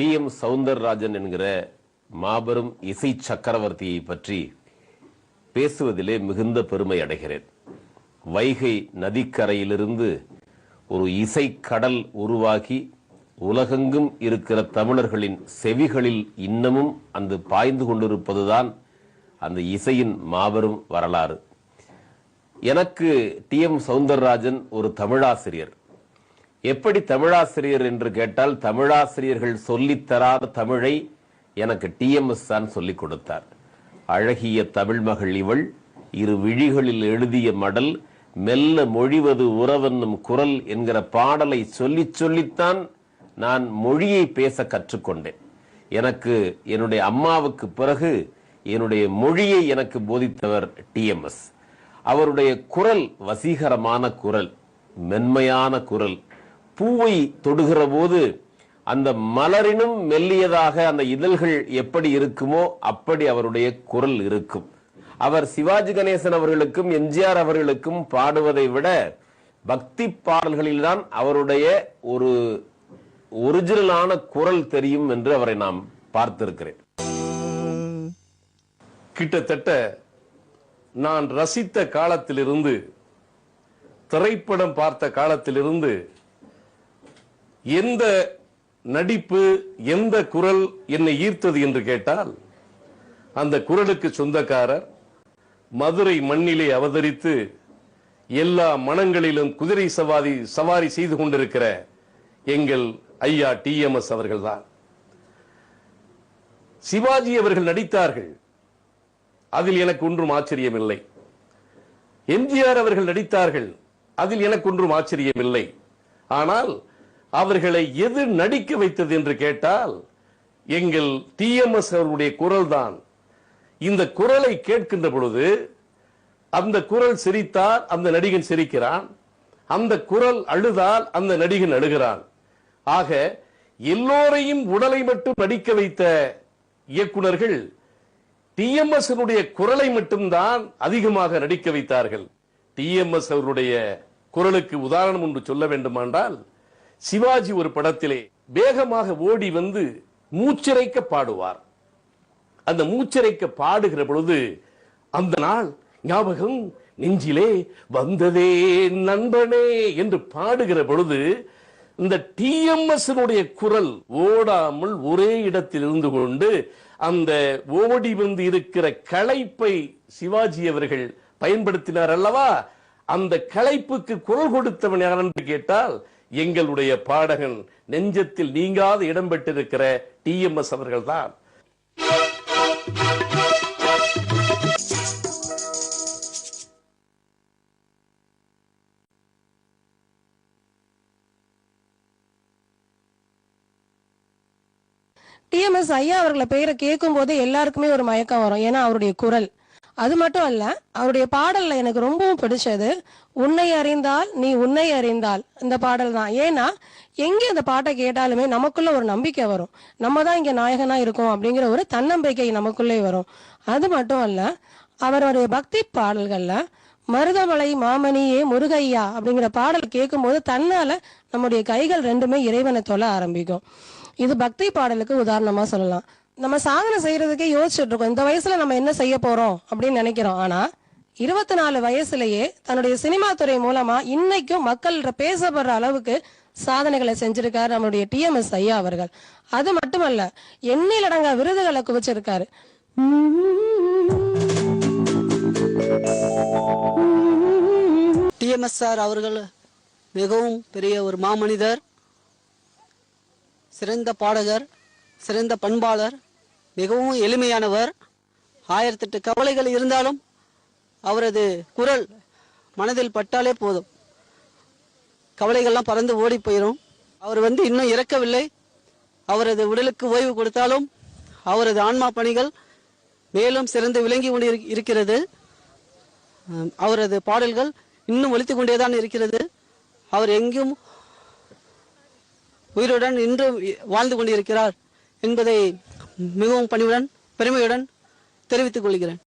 D. M. Soundararajan என்கிற மாபெரும் இசை சக்கரவர்த்தியை பற்றி பேசுவதிலே மிகுந்த பெருமை அடைகிறேன். வைகை நதிக்கரையிலிருந்து ஒரு இசை கடல் உருவாகி உலகெங்கும் இருக்கிற தமிழர்களின் செவிகளில் இன்னமும் அந்த பாய்ந்து கொண்டிருப்பதுதான் அந்த இசையின் மாபெரும் வரலாறு. எனக்கு டி. எம். சவுந்தரராஜன் ஒரு தமிழாசிரியர். எப்படி தமிழாசிரியர் என்று கேட்டால் தமிழாசிரியர்கள் சொல்லித் தராத தமிழை எனக்கு டிஎம்எஸ் தான் சொல்லிக் கொடுத்தார். அழகிய தமிழ் மகள் இவள் இரு விழிகளில் எழுதிய மடல் மெல்ல மொழிவது உறவென்னும் குரல் என்கிற பாடலை சொல்லி சொல்லித்தான் நான் மொழியை பேச கற்றுக்கொண்டேன். எனக்கு என்னுடைய அம்மாவுக்கு பிறகு என்னுடைய மொழியை எனக்கு போதித்தவர் டிஎம்எஸ் அவருடைய குரல் வசீகரமான குரல் மென்மையான குரல் பூவை தொடுகிற போது அந்த மலரினும் மெல்லியதாக அந்த இதழ்கள் எப்படி இருக்குமோ அப்படி அவருடைய குரல் இருக்கும். அவர் சிவாஜி கணேசன் அவர்களுக்கும் எம்ஜிஆர் அவர்களுக்கும் பாடுவதை விட பக்தி பாடல்களில்தான் அவருடைய ஒரு ஒரிஜினலான குரல் தெரியும் என்று அவரை நாம் பார்த்திருக்கிறேன். கிட்டத்தட்ட நான் ரசித்த காலத்திலிருந்து திரைப்படம் பார்த்த காலத்திலிருந்து எந்த நடிப்பு எந்த குரல் என்னை ஈர்த்தது என்று கேட்டால் அந்த குரலுக்கு சொந்தக்காரர் மதுரை மண்ணிலே அவதரித்து எல்லா மனங்களிலும் குதிரை சவாரி சவாரி செய்து கொண்டிருக்கிற எங்கள் ஐயா டிஎம்எஸ் அவர்கள்தான். சிவாஜி அவர்கள் நடித்தார்கள். அதில் எனக்கு ஒன்றும் ஆச்சரியமில்லை. எம்ஜிஆர் அவர்கள் நடித்தார்கள். அதில் எனக்கு ஒன்றும் ஆச்சரியமில்லை. ஆனால் அவர்களை எது நடிக்க வைத்தது என்று கேட்டால் எங்கள் டிஎம்எஸ் அவர்களுடைய குரல் தான் இந்த குரலை கேட்கின்ற பொழுது அந்த குரல் சிரித்தால் அந்த நடிகன் சிரிக்கிறான். அந்த குரல் அழுதால் அந்த நடிகன் அழுகிறான். ஆக எல்லோரையும் உடலை மட்டும் நடிக்க வைத்த இயக்குனர்கள் டிஎம்எஸ் குரலை மட்டும்தான் அதிகமாக நடிக்க வைத்தார்கள். டிஎம்எஸ் அவருடைய குரலுக்கு உதாரணம் ஒன்று சொல்ல வேண்டுமானால் சிவாஜி ஒரு படத்திலே வேகமாக ஓடி வந்து மூச்சிறைக்க பாடுவார். அந்த மூச்சிறைக்க பாடுகிற பொழுது அந்த நாள் ஞாபகம் நெஞ்சிலே வந்ததே நண்பனே என்று பாடுகிற பொழுது இந்த டிஎம்எஸ் குரல் ஓடாமல் ஒரே இடத்தில் இருந்து கொண்டு அந்த ஓடி வந்து இருக்கிற களைப்பை சிவாஜி அவர்கள் பயன்படுத்தினார் அல்லவா? அந்த களைப்புக்கு குரல் கொடுத்தவன் யார் என்று கேட்டால் எங்களுடைய பாடகன் நெஞ்சத்தில் நீங்காது இடம் பெற்றிருக்கிற டி அவர்கள்தான். டிஎம்எஸ் ஐயா அவர்களை பெயரை கேட்கும் போதே எல்லாருக்குமே ஒரு மயக்கம் வரும். ஏன்னா அவருடைய குரல். அது மட்டும் அல்ல அவருடைய பாடல்ல எனக்கு ரொம்பவும் பிடிச்சது உன்னை அறிந்தால் நீ உன்னை அறிந்தால் இந்த பாடல் தான். ஏன்னா எங்க இந்த பாட்டை கேட்டாலுமே நமக்குள்ள ஒரு நம்பிக்கை வரும். நம்ம தான் இங்க நாயகனா இருக்கோம் அப்படிங்கிற ஒரு தன்னம்பிக்கை நமக்குள்ளே வரும். அது மட்டும் அல்ல அவருடைய பக்தி பாடல்கள்ல மருதமலை மாமணியே முருகையா அப்படிங்கிற பாடல் கேட்கும்போது தன்னால நம்முடைய கைகள் ரெண்டுமே இறைவனை தொல்ல ஆரம்பிக்கும். இது பக்தி பாடலுக்கு உதாரணமா சொல்லலாம். நம்ம சாதனை செய்யறதுக்கே யோசிச்சுட்டு இருக்கோம் இந்த வயசுல நம்ம என்ன செய்ய போறோம் அப்படின்னு நினைக்கிறோம். ஆனா இருபத்தி நாலு வயசுலயே தன்னுடைய சினிமா துறை மூலமா இன்னைக்கும் மக்கள் பேசப்படுற அளவுக்கு சாதனைகளை செஞ்சிருக்காரு நம்மளுடைய டிஎம்எஸ் ஐயா அவர்கள். அது மட்டுமல்ல எண்ணிலடங்கா விருதுகளை குவிச்சிருக்காரு. டிஎம்எஸ் சார் அவர்கள் மிகவும் பெரிய ஒரு மாமனிதர் சிறந்த பாடகர் சிறந்த பண்பாளர் மிகவும் எளிமையானவர். ஆயிரத்தெட்டு கவலைகள் இருந்தாலும் அவரது குரல் மனதில் பட்டாலே போதும். கவலைகள்லாம் பறந்து ஓடி போயிடும் அவர் வந்து இன்னும் இறக்கவில்லை. அவரது உடலுக்கு ஓய்வு கொடுத்தாலும் அவரது ஆன்மா பணிகள் மேலும் சிறந்து விளங்கி கொண்டு இருக்கிறது. அவரது பாடல்கள் இன்னும் ஒலித்துக் கொண்டேதான் இருக்கிறது. அவர் எங்கும் உயிருடன் இன்று வாழ்ந்து கொண்டிருக்கிறார் என்பதை மிகவும் பணிவுடன் பெருமையுடன் தெரிவித்துக் கொள்கிறேன்.